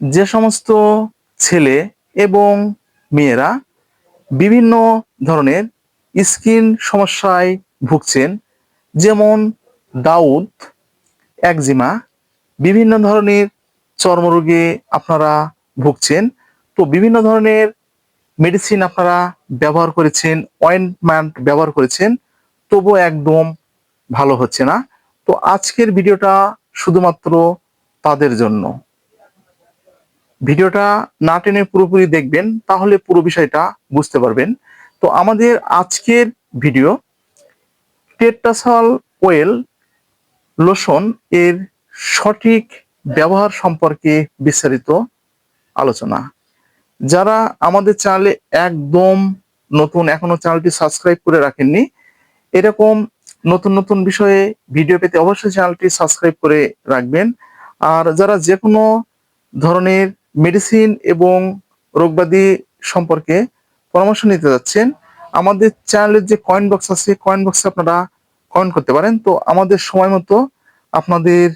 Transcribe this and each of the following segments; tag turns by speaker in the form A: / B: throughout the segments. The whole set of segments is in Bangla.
A: যে সমস্ত ছেলে এবং মেয়েরা বিভিন্ন ধরনের স্কিন সমস্যায় ভুগছেন, যেমন দাউদ, একজিমা, বিভিন্ন ধরনের চর্মরোগে আপনারা ভুগছেন। তো বিভিন্ন ধরনের মেডিসিন আপনারা ব্যবহার করেছেন অয়েন্টমেন্ট ব্যবহার করেছেন তবু একদম ভালো হচ্ছে না। তো আজকের ভিডিওটা শুধুমাত্র তাদের জন্য। ভিডিওটা না টেনে পুরোপুরি দেখবেন, তাহলে পুরো বিষয়টা বুঝতে পারবেন। তো আমাদের আজকের ভিডিও, টেট্রাসল ওয়েল লোশন এর সঠিক ব্যবহার সম্পর্কে বিস্তারিত আলোচনা। যারা আমাদের চ্যানেলে একদম নতুন, এখনও চ্যানেলটি সাবস্ক্রাইব করে রাখেননি, এরকম নতুন নতুন বিষয়ে ভিডিও পেতে অবশ্যই চ্যানেলটি সাবস্ক্রাইব করে রাখবেন। আর যারা যে কোনো ধরনের মেডিসিন এবং রোগবাদী সম্পর্কে পরামর্শ নিতে যাচ্ছেন। আমাদের চ্যানেলের যে কয়েন বক্স আছে কয়েন বক্সে আপনারা কমেন্ট করতে পারেন। তো আমাদের সময় মতো আপনাদের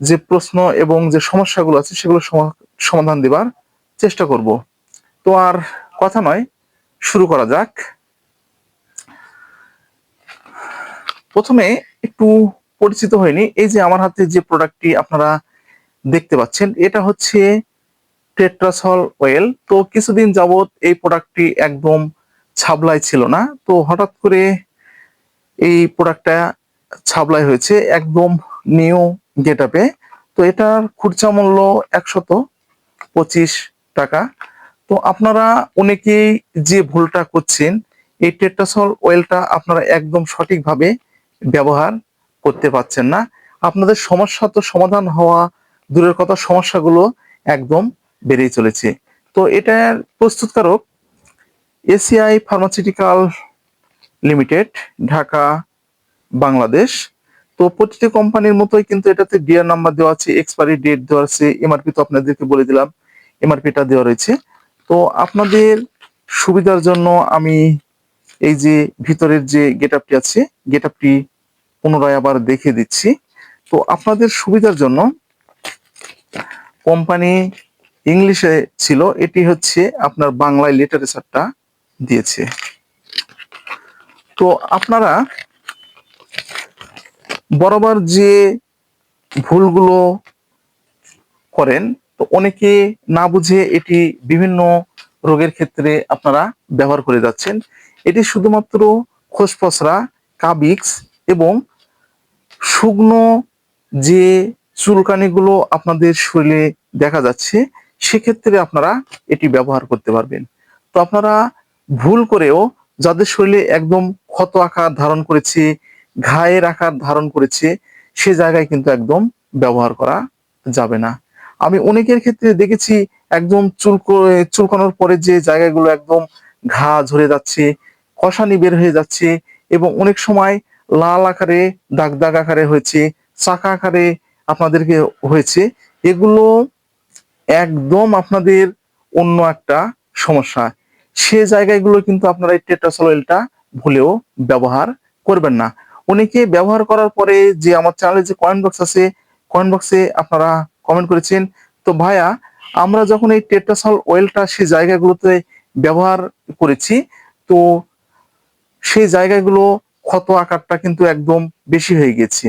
A: যে প্রশ্ন এবং যে সমস্যাগুলো আছে, সেগুলো সমা- সমাধান দেবার চেষ্টা করব। তো আর কথা নয়, শুরু করা যাক। প্রথমে একটু পরিচিত হয়নি। এই যে আমার হাতে যে প্রোডাক্টটি আপনারা দেখতে পাচ্ছেন, এটা হচ্ছে টেট্রাসল ওয়েল তো কিছুদিন যাবৎ এই প্রোডাক্টটি একদম ছাবলাই ছিল না। তো হঠাৎ করে এই প্রোডাক্টটা ছাবলাই হয়েছে একদম নিউ গেটআপে তো এটার খুচরা মূল্য একশত পঁচিশ টাকা। তো আপনারা অনেকেই যে ভুলটা করছেন, এই টেট্রাসল ওয়েলটা আপনারা একদম সঠিকভাবে ব্যবহার করতে পারছেন না। আপনাদের সমস্যা তো সমাধান হওয়া দূরের কথা, সমস্যাগুলো একদম বেড়েই চলেছে। তো এটার প্রস্তুতকারক ACI pharmaceutical limited, Dhaka, Bangladesh. তো প্রতিটি কোম্পানির মতোই কিন্তু এটাতে ডিয়ার নাম্বার দেওয়া আছে, এক্সপায়ারি ডেট দেওয়া আছে, এমআরপি তো আপনাদেরকে বলে দিলাম, এমআরপিটা দেওয়া রয়েছে। তো আপনাদের সুবিধার জন্য আমি এই যে ভিতরের যে গেট আপটি আছে গেট আপটি পুনরায় আবার দেখে দিচ্ছি। তো আপনাদের সুবিধার জন্য কোম্পানি ইংলিশে ছিল, এটি হচ্ছে আপনার বাংলায় লিটারেচারটা দিয়েছে। তো আপনারা বরাবর যে ভুলগুলো করেন, তো অনেকে না বুঝে এটি বিভিন্ন রোগের ক্ষেত্রে আপনারা ব্যবহার করে যাচ্ছেন। এটি শুধুমাত্র খোসপসরা, কাবিক্স এবং শুকনো যে চুলকানিগুলো আপনাদের শরীরে দেখা যাচ্ছে সেক্ষেত্রে আপনারা এটি ব্যবহার করতে পারবেন। তো আপনারা ভুল করেও যাদের শরীরে একদম ক্ষত আকার ধারণ করেছে, ঘায়ের আকার ধারণ করেছে, সে জায়গায় কিন্তু একদম ব্যবহার করা যাবে না। আমি অনেকের ক্ষেত্রে দেখেছি একদম চুলকো চুলকানোর পরে যে জায়গাগুলো একদম ঘা ঝরে যাচ্ছে, কষানি বের হয়ে যাচ্ছে এবং অনেক সময় লাল আকারে, দাগ দাগ আকারে হয়েছে, চাকা আকারে আপনাদেরকে হয়েছে, এগুলো একদম আপনাদের অন্য একটা সমস্যা। সে জায়গাগুলো কিন্তু আপনারা এই টেট্রাসল অয়েলটা ভুলেও ব্যবহার করবেন না। অনেকে ব্যবহার করার পরে যে আমার চ্যানেলে যে কয়েন বক্স আছে কয়েন বক্সে আপনারা কমেন্ট করেছেন, তো ভাইয়া, আমরা যখন এই টেট্রাসল অয়েলটা সেই জায়গাগুলোতে ব্যবহার করেছি, তো সেই জায়গাগুলো ক্ষত আকারটা কিন্তু একদম বেশি হয়ে গেছে।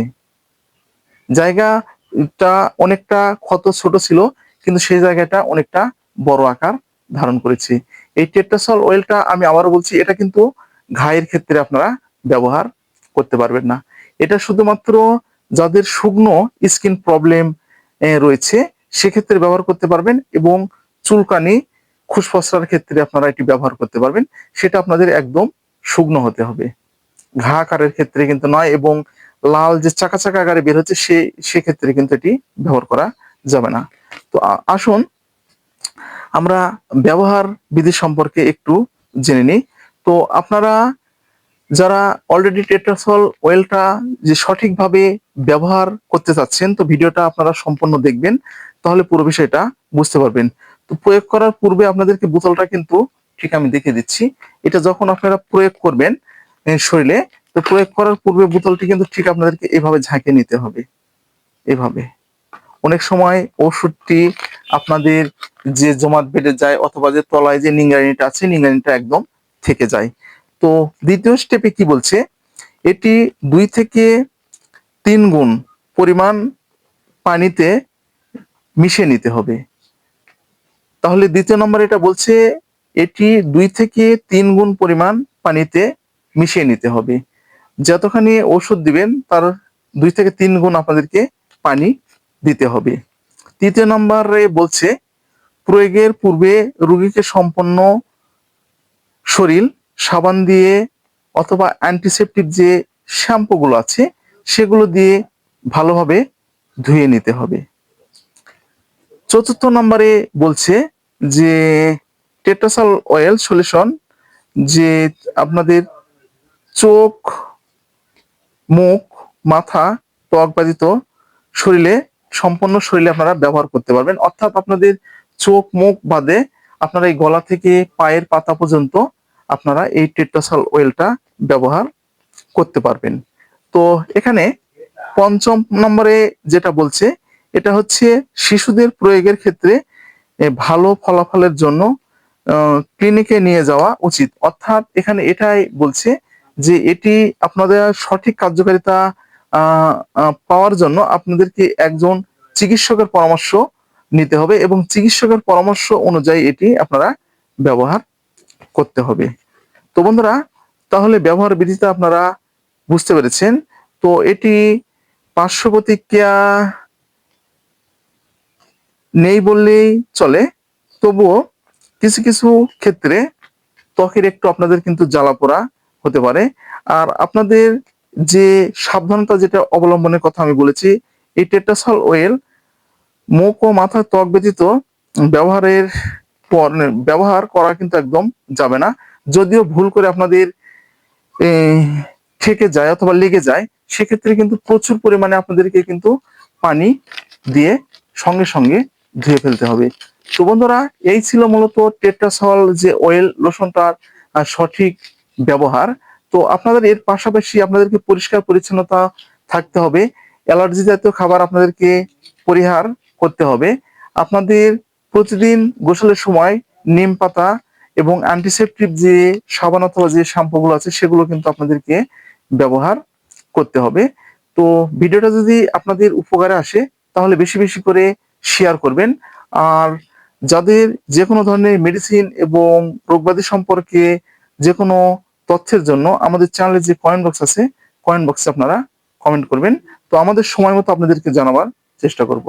A: জায়গাটা অনেকটা ক্ষত ছোট ছিল কিন্তু সেই জায়গাটা অনেকটা বড় আকার ধারণ করেছে। এই টেট্রাসল অয়েলটা আমি আবারও বলছি, এটা কিন্তু ঘায়ের ক্ষেত্রে আপনারা ব্যবহার করতে পারবেন না। এটা শুধুমাত্র যাদের শুকনো স্কিন প্রবলেম রয়েছে, সেক্ষেত্রে ব্যবহার করতে পারবেন এবং চুলকানি খুসফসরার ক্ষেত্রে আপনারা এটি ব্যবহার করতে পারবেন। সেটা আপনাদের একদম শুকনো হতে হবে। ঘা আকারের ক্ষেত্রে কিন্তু নয় এবং লাল যে চাকা চাকা আকারে বের হচ্ছে, সে, সেক্ষেত্রে কিন্তু এটি ব্যবহার করা যাবে না। তো আসুন, আমরা ব্যবহার বিধি সম্পর্কে একটু জেনে নিই। তো আপনারা যারা অলরেডি টেট্রাসল ওয়েলটা যে সঠিকভাবে ব্যবহার করতে চাচ্ছেন, তো ভিডিওটা আপনারা সম্পূর্ণ দেখবেন, তাহলে পুরো বিষয়টা বুঝতে পারবেন। তো প্রয়োগ করার পূর্বে আপনাদেরকে বোতলটা কিন্তু ঠিক আমি দেখে দিচ্ছি। এটা যখন আপনারা প্রয়োগ করবেন শরীরে, তো প্রয়োগ করার পূর্বে বোতলটি কিন্তু ঠিক আপনাদেরকে এভাবে ঝাঁকে নিতে হবে। এভাবে। অনেক সময় ওষুধটি আপনাদের যে জমাট বেড়ে যায় অথবা যে তলায় যে নিংরানিটা আছে নিংরানিটা একদম থেকে যায়। তো দ্বিতীয় স্টেপে কি বলছে? এটি দুই থেকে তিন গুণ পরিমাণ পানিতে মিশিয়ে নিতে হবে। তাহলে দ্বিতীয় নম্বর এটা বলছে, এটি দুই থেকে তিন গুণ পরিমাণ পানিতে মিশিয়ে নিতে হবে। যতখানি ওষুধ দিবেন, তার দুই থেকে তিন গুণ আপনাদেরকে পানি দিতে হবে। তৃতীয় নম্বরে বলছে, প্রয়োগের পূর্বে রোগীকে সম্পন্ন শরীর, সাবান দিয়ে অথবা অ্যান্টিসেপটিক যে শ্যাম্পুগুলো আছে, সেগুলো দিয়ে ভালোভাবে ধুয়ে নিতে হবে। চতুর্থ নম্বরে বলছে যে টেট্রাসাল অয়েল সলিউশন যে আপনাদের চোখ, মুখ, মাথা, ত্বক বাধিত শরীরে সম্পূর্ণ শরীরে আপনারা ব্যবহার করতে পারবেন। অর্থাৎ আপনাদের চোখ, মুখ বাদে আপনারা এই গলা থেকে পায়ের পাতা পর্যন্ত আপনারা এই টেট্রাসাল ওয়েলটা ব্যবহার করতে পারবেন। তো এখানে পঞ্চম নম্বরে যেটা বলছে, এটা হচ্ছে শিশুদের প্রয়োগের ক্ষেত্রে ভালো ফলাফলের জন্য ক্লিনিকে নিয়ে যাওয়া উচিত। অর্থাৎ এখানে এটাই বলছে যে এটি আপনাদের সঠিক কার্যকারিতা পাওয়ার জন্য আপনাদেরকে একজন চিকিৎসকের পরামর্শ নিতে হবে এবং চিকিৎসকের পরামর্শ অনুযায়ী এটি আপনারা ব্যবহার করতে হবে। তো বন্ধুরা, তাহলে ব্যবহার বিধিটা আপনারা বুঝতে পেরেছেন। তো এটি পার্শ্ব প্রতিক্রিয়া নেই বললেই চলে। তবুও কিছু কিছু ক্ষেত্রে ত্বকের একটু আপনাদের কিন্তু জ্বালা পোড়া হতে পারে। আর আপনাদের যে সাবধানতা যেটা অবলম্বনের কথা আমি বলেছি, এই টেট্রাসল ওয়েল মুখ ও মাথার ত্বক ব্যতীত ব্যবহারের পর, ব্যবহার করা কিন্তু একদম যাবে না। যদিও ভুল করে আপনাদের থেকে যায় অথবা লেগে যায়, সেক্ষেত্রে কিন্তু প্রচুর পরিমাণে আপনাদেরকে কিন্তু পানি দিয়ে সঙ্গে সঙ্গে ধুয়ে ফেলতে হবে। তো বন্ধুরা, এই ছিল মূলত টেট্রাসল যে অয়েল লোশনটার সঠিক ব্যবহার। তো আপনাদের এর পাশাপাশি আপনাদেরকে পরিষ্কার পরিচ্ছন্নতা থাকতে হবে। অ্যালার্জি জাতীয় খাবার আপনাদেরকে পরিহার করতে হবে। আপনাদের প্রতিদিন গোসলের সময় নিম পাতা এবং অ্যান্টিসেপটিক যে সাবান অথবা যে শ্যাম্পুগুলো আছে, সেগুলো কিন্তু আপনাদেরকে ব্যবহার করতে হবে। তো ভিডিওটা যদি আপনাদের উপকারে আসে, তাহলে বেশি বেশি করে শেয়ার করবেন। আর যাদের যে কোনো ধরনের মেডিসিন এবং রোগবাদী সম্পর্কে যে কোনো তথ্যের জন্য আমাদের চ্যানেলে যে কয়েন বক্স আছে কয়েন বক্সে আপনারা কমেন্ট করবেন। তো আমাদের সময় মতো আপনাদেরকে জানাবার চেষ্টা করব।